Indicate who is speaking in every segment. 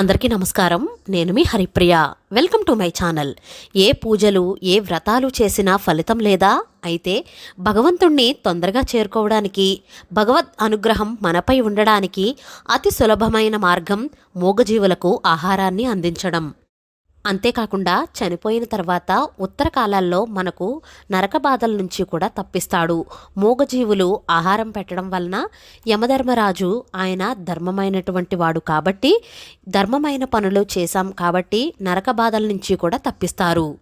Speaker 1: అందరికీ నమస్కారం. నేను మీ Haripriya. Welcome to my channel. ఏ పూజలు ఏ వ్రతాలు చేసినా ఫలితం లేదా? అయితే భగవంతుణ్ణి తొందరగా చేరుకోవడానికి భగవద్ అనుగ్రహం మనపై ఉండడానికి అతి సులభమైన మార్గం మూగజీవులకు ఆహారాన్ని అందించడం. అంతేకాకుండా చనిపోయిన తర్వాత ఉత్తర కాలాల్లో మనకు నరక బాధల నుంచి కూడా తప్పిస్తాడు. మూగజీవులు ఆహారం పెట్టడం వలన యమధర్మరాజు ఆయన ధర్మమైనటువంటి వాడు కాబట్టి ధర్మమైన పనులు చేశాం కాబట్టి నరక బాధల నుంచి కూడా తప్పిస్తారు.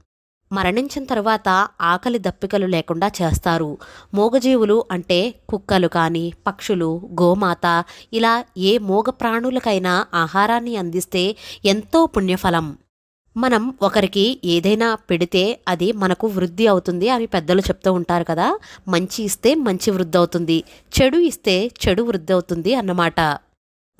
Speaker 1: మరణించిన తర్వాత ఆకలి దప్పికలు లేకుండా చేస్తారు. మూగజీవులు అంటే కుక్కలు కానీ పక్షులు గోమాత ఇలా ఏ మూగ ప్రాణులకైనా ఆహారాన్ని అందిస్తే ఎంతో పుణ్యఫలం. మనం ఒకరికి ఏదైనా పెడితే అది మనకు వృద్ధి అవుతుంది అని పెద్దలు చెప్తూ ఉంటారు కదా. మంచి ఇస్తే మంచి వృద్ధి అవుతుంది. చెడు ఇస్తే చెడు వృద్ధి అవుతుంది అన్నమాట.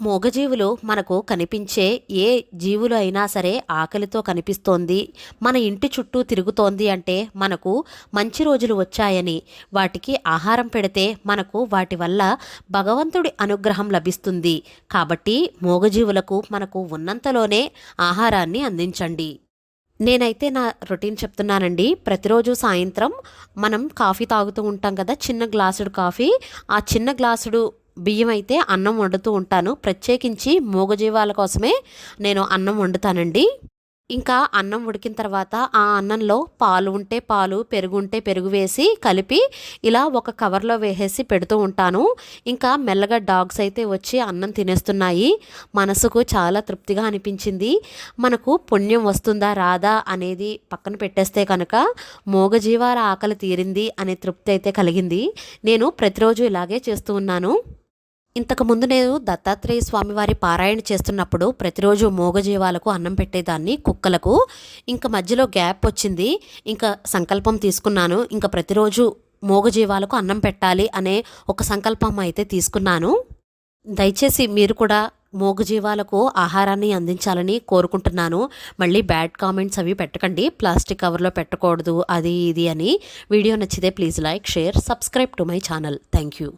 Speaker 1: మూగజీవులు మనకు కనిపించే ఏ జీవులు అయినా సరే ఆకలితో కనిపిస్తోంది మన ఇంటి చుట్టూ తిరుగుతోంది అంటే మనకు మంచి రోజులు వచ్చాయని వాటికి ఆహారం పెడితే మనకు వాటి వల్ల భగవంతుడి అనుగ్రహం లభిస్తుంది. కాబట్టి మూగజీవులకు మనకు ఉన్నంతలోనే ఆహారాన్ని అందించండి. నేనైతే నా రొటీన్ చెప్తున్నానండి. ప్రతిరోజు సాయంత్రం మనం కాఫీ తాగుతూ ఉంటాం కదా చిన్న గ్లాసుడు కాఫీ. ఆ చిన్న గ్లాసుడు బియ్యం అయితే అన్నం వండుతూ ఉంటాను. ప్రత్యేకించి మూగజీవాల కోసమే నేను అన్నం వండుతానండి. ఇంకా అన్నం ఉడికిన తర్వాత ఆ అన్నంలో పాలు ఉంటే పాలు పెరుగు ఉంటే పెరుగు వేసి కలిపి ఇలా ఒక కవర్లో వేసేసి పెడుతూ ఉంటాను. ఇంకా మెల్లగా డాగ్స్ అయితే వచ్చి అన్నం తినేస్తున్నాయి. మనసుకు చాలా తృప్తిగా అనిపించింది. మనకు పుణ్యం వస్తుందా రాదా అనేది పక్కన పెట్టేస్తే కనుక మూగజీవాల ఆకలి తీరింది అనే తృప్తి అయితే కలిగింది. నేను ప్రతిరోజు ఇలాగే చేస్తూ ఉన్నాను. ఇంతకుముందు నేను దత్తాత్రేయ స్వామివారి పారాయణ చేస్తున్నప్పుడు ప్రతిరోజు మూగజీవాలకు అన్నం పెట్టేదాన్ని కుక్కలకు. ఇంకా మధ్యలో గ్యాప్ వచ్చింది. ఇంకా సంకల్పం తీసుకున్నాను. ఇంకా ప్రతిరోజు మూగజీవాలకు అన్నం పెట్టాలి అనే ఒక సంకల్పం అయితే తీసుకున్నాను. దయచేసి మీరు కూడా మూగజీవాలకు ఆహారాన్ని అందించాలని కోరుకుంటున్నాను. మళ్ళీ బ్యాడ్ కామెంట్స్ అవి పెట్టకండి. ప్లాస్టిక్ కవర్లో పెట్టకూడదు అది ఇది అని. వీడియో నచ్చితే please like share subscribe to my channel. Thank you